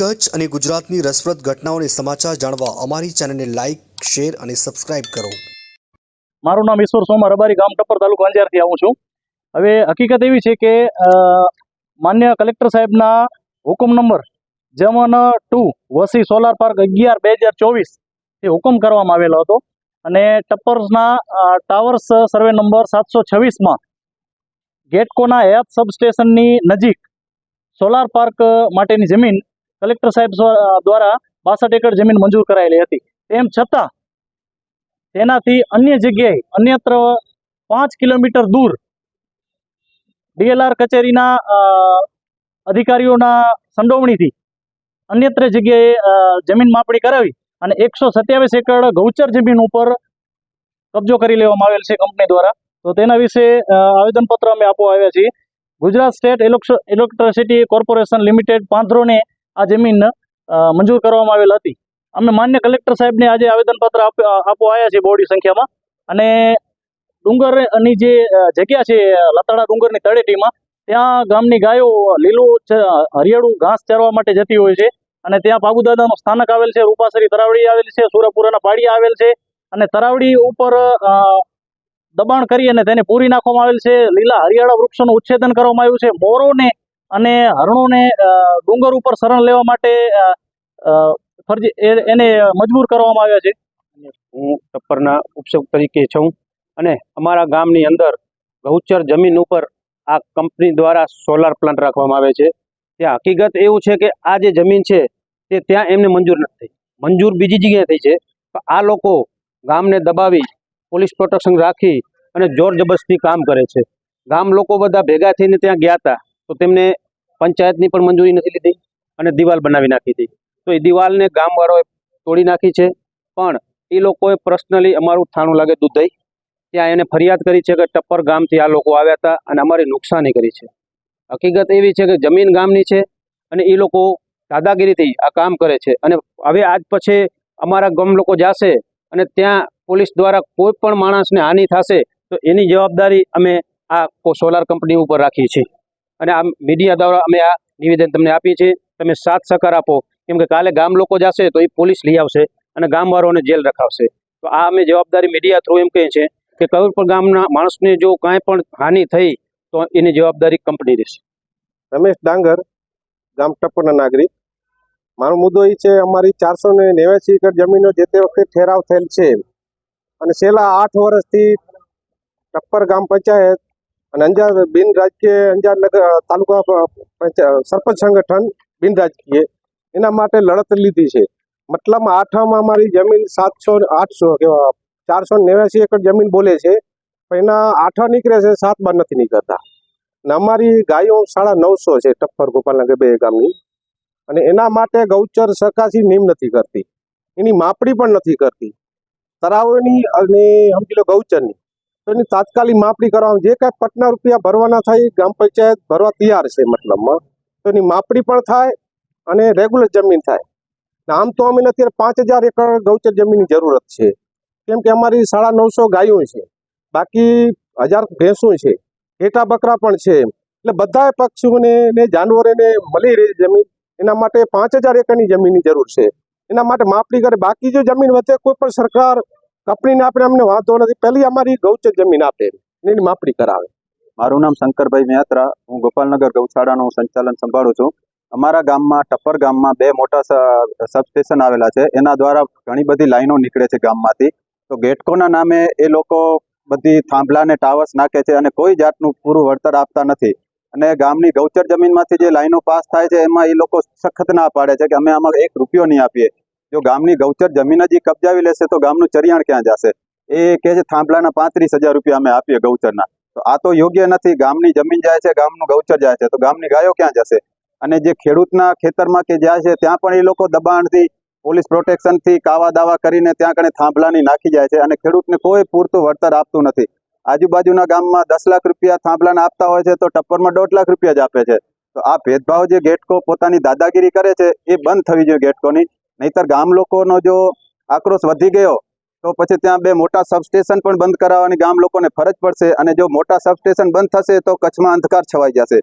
કચ્છ અને ગુજરાતની રસપ્રદ ઘટનાઓને સમાચાર જાણવા અમારી ચેનલને લાઇક શેર અને સબસ્ક્રાઇબ કરો. મારું નામ ઈશ્વર સોમા રબારી ગામ ટપ્પર તાલુકો અંજારથી આવું છું. હવે હકીકત એવી છે કે માન્ય કલેક્ટર સાહેબના હુકમ નંબર જમન ટુ વસી સોલાર પાર્ક અગિયાર બે હજાર ચોવીસ એ હુકમ કરવામાં આવેલો હતો. અને ટપ્પર્સના ટાવર્સ સર્વે નંબર સાતસો છવ્વીસમાં ગેટકોના હયાત સબસ્ટેશનની નજીક સોલાર પાર્ક માટેની જમીન કલેક્ટર સાહેબ દ્વારા બાસઠ એકર જમીન મંજૂર કરાયેલી હતી. તેમ છતાં તેનાથી અન્ય જગ્યાએ અન્યત્ર પાંચ કિલોમીટર દૂર ડીએલઆર કચેરીના અધિકારીઓના સંડોવણીથી અન્યત્ર જગ્યાએ જમીન માપણી કરાવી અને એકસો સત્યાવીસ એકર ગૌચર જમીન ઉપર કબજો કરી લેવામાં આવેલ છે કંપની દ્વારા. તો તેના વિશે આવેદનપત્ર અમે આપવા આવ્યા છીએ. Gujarat state electricity corporation limited પાંથરોને આ જમીન મંજૂર કરવામાં આવેલ હતી. અમે માન્ય કલેક્ટર સાહેબને આજે આવેદનપત્ર આપવા આવ્યા છે બહોળી સંખ્યામાં. અને ડુંગરની જે જગ્યા છે, લતાડા ડુંગરની તળેટીમાં, ત્યાં ગામની ગાયો લીલું હરિયાળું ઘાસ ચરવા માટે જતી હોય છે. અને ત્યાં પાગુદાદાનું સ્થાનક આવેલ છે, રૂપાસરી તરાવડી આવેલ છે સુરપુરાના પાડિયા આવેલ છે. અને તરાવડી ઉપર દબાણ કરી અને તેને પૂરી નાખવામાં આવેલ છે. લીલા હરિયાળા વૃક્ષોનું ઉચ્છેદન કરવામાં આવ્યું છે. મોરોને અને હરણોને ડુંગર ઉપર શરણ લેવા માટે ફરજી એને મજબૂર કરવામાં આવ્યા છે. હું ટપ્પરના ઉપસક તરીકે છું અને અમારા ગામની અંદર ગૌચર જમીન ઉપર આ કંપની દ્વારા સોલાર પ્લાન્ટ રાખવામાં આવે છે. ત્યાં હકીકત એવું છે કે આ જે જમીન છે, તે ત્યાં એમને મંજૂર નથી મંજૂર બીજી જગ્યાએ થઈ છે. આ લોકો ગામને દબાવી, પોલીસ પ્રોટેક્શન રાખી અને જોર જબરસ્તી કામ કરે છે. ગામ લોકો બધા ભેગા થઈને ત્યાં ગયા હતા. તો તેમને પંચાયતની પણ મંજૂરી નથી લીધી અને દિવાલ બનાવી નાખી હતી તો એ દિવાલને ગામવાળાઓએ તોડી નાખી છે. પણ એ લોકોએ પર્સનલી અમારું થાણું લાગે દુધઈ. ત્યાં એને ફરિયાદ કરી છે કે ટપ્પર ગામથી આ લોકો આવ્યા હતા અને અમારી નુકસાની કરી છે. હકીકત એવી છે કે જમીન ગામની છે અને એ લોકો દાદાગીરીથી આ કામ કરે છે. અને હવે આજ પછી અમારા ગામ લોકો જાશે અને ત્યાં પોલીસ દ્વારા કોઈ પણ માણસને હાનિ થશે તો એની જવાબદારી અમે આ સોલાર કંપની ઉપર રાખીએ છીએ. અને આ મીડિયા દ્વારા અમે આ નિવેદન તમને આપીએ છીએ. તમે સાથ સહકાર આપો. કેમ કે કાલે ગામ લોકો જશે તો એ પોલીસ લઈ આવશે અને ગામવાળાઓને જેલ રખાવશે. તો આ અમે જવાબદારી મીડિયા થ્રુ એમ કહીએ છીએ કે કોઈ પણ ગામના માણસને જો કાંઈ પણ હાનિ થઈ, તો એની જવાબદારી કંપની રહેશે. રમેશ ડાંગર, ગામ ટપ્પરના નાગરિક. મારો મુદ્દો એ છે, અમારી ચારસો ને નેવ્યાસી એકર જમીનો જે તે વખતે ઠેરાવ થયેલ છે. અને છેલ્લા આઠ વર્ષથી ટપ્પર ગામ પંચાયત અને અંજાર બિન રાજકીય અંજાર નગર તાલુકા સરપંચ સંગઠન બિન રાજકીય. એના માટે લડત લીધી છે. મતલબ આઠમાં અમારી જમીન સાતસો આઠસો ચારસો નેવ્યાસી એકર જમીન બોલે છે. પણ એના આઠ નીકળે છે, સાત બાર નથી નીકળતા. ને અમારી ગાયો સાડા નવસો છે, ટપ્પર ગોપાલનગર બે ગામની. અને એના માટે ગૌચર સરકારથી નિમ નથી કરતી. એની માપણી પણ નથી કરતી. તરાવોની અને સમજી લો ગૌચરની. તો એની તાત્કાલિક માપણી કરવામાં જે કાંઈ પટના રૂપિયા ભરવાના થાય ગ્રામ પંચાયત ભરવા તૈયાર છે મતલબમાં. તો એની માપણી પણ થાય અને રેગ્યુલર જમીન થાય. આમ તો અમે અત્યારે પાંચ હજાર એકર ગૌચર જમીનની જરૂરત છે. કેમ કે અમારી સાડા નવસો ગાયો છે. બાકી હજાર ભેંસો છે. ઘેટા બકરા પણ છે એટલે બધા પક્ષીઓને ને જાનવરોને મળી રહે જમીન. એના માટે પાંચ હજાર એકરની જમીનની જરૂર છે. એના માટે માપણી કરે. બાકી જો જમીન વધે કોઈ પણ સરકાર કંપનીને આપણે અમને વાંધો નથી. પહેલી અમારી ગૌચર જમીન આપે એની માપણી કરાવે. મારું નામ શંકરભાઈ મહેત્રા. હું ગોપાલનગર ગૌશાળાનું સંચાલન સંભાળું છું. અમારા ગામમાં, ટપ્પર ગામમાં બે મોટા સબસ્ટેશન આવેલા છે. એના દ્વારા ઘણી બધી લાઈનો નીકળે છે ગામમાંથી. તો ગેટકોના નામે એ લોકો બધી થાંભલાને ટાવર્સ નાખે છે અને કોઈ જાતનું પૂરું વળતર આપતા નથી. અને ગામની ગૌચર જમીનમાંથી જે લાઈનો પાસ થાય છે, એમાં એ લોકો સખત ના પાડે છે કે અમે આમાં એક રૂપિયો નહીં આપીએ. જો ગામની ગૌચર જમીન જ કબજાવી લેશે તો ગામનું ચરિયાણ ક્યાં જશે? એ કહે છે, થાંભલાના પાંત્રીસ હજાર રૂપિયા અમે આપીએ ગૌચરના. તો આ તો યોગ્ય નથી. ગામની જમીન જાય છે, ગામનું ગૌચર જાય છે. તો ગામની ગાયો ક્યાં જશે? અને જે ખેડૂતના ખેતરમાં કે જાય છે, ત્યાં પણ એ લોકો દબાણથી, પોલીસ પ્રોટેક્શનથી કાવા દાવા કરીને ત્યાં કણે થાંભલાની નાખી જાય છે અને ખેડૂતને કોઈ પૂરતું વળતર આપતું નથી. આજુબાજુના ગામમાં દસ લાખ રૂપિયા થાંભલાને આપતા હોય છે તો ટપ્પરમાં દોઢ લાખ રૂપિયા જ આપે છે. તો આ ભેદભાવ જે ગેટકો પોતાની દાદાગીરી કરે છે, એ બંધ થવી જોઈએ ગેટકોની. નહીતર ગામ લોકોનો જો આક્રોશ વધી ગયો, તો પછી ત્યાં બે મોટા સબસ્ટેશન પણ બંધ કરાવવાની ગામ લોકોને ફરજ પડશે અને જો મોટા સબસ્ટેશન બંધ થશે તો કચ્છમાં અંધકાર છવાઈ જશે.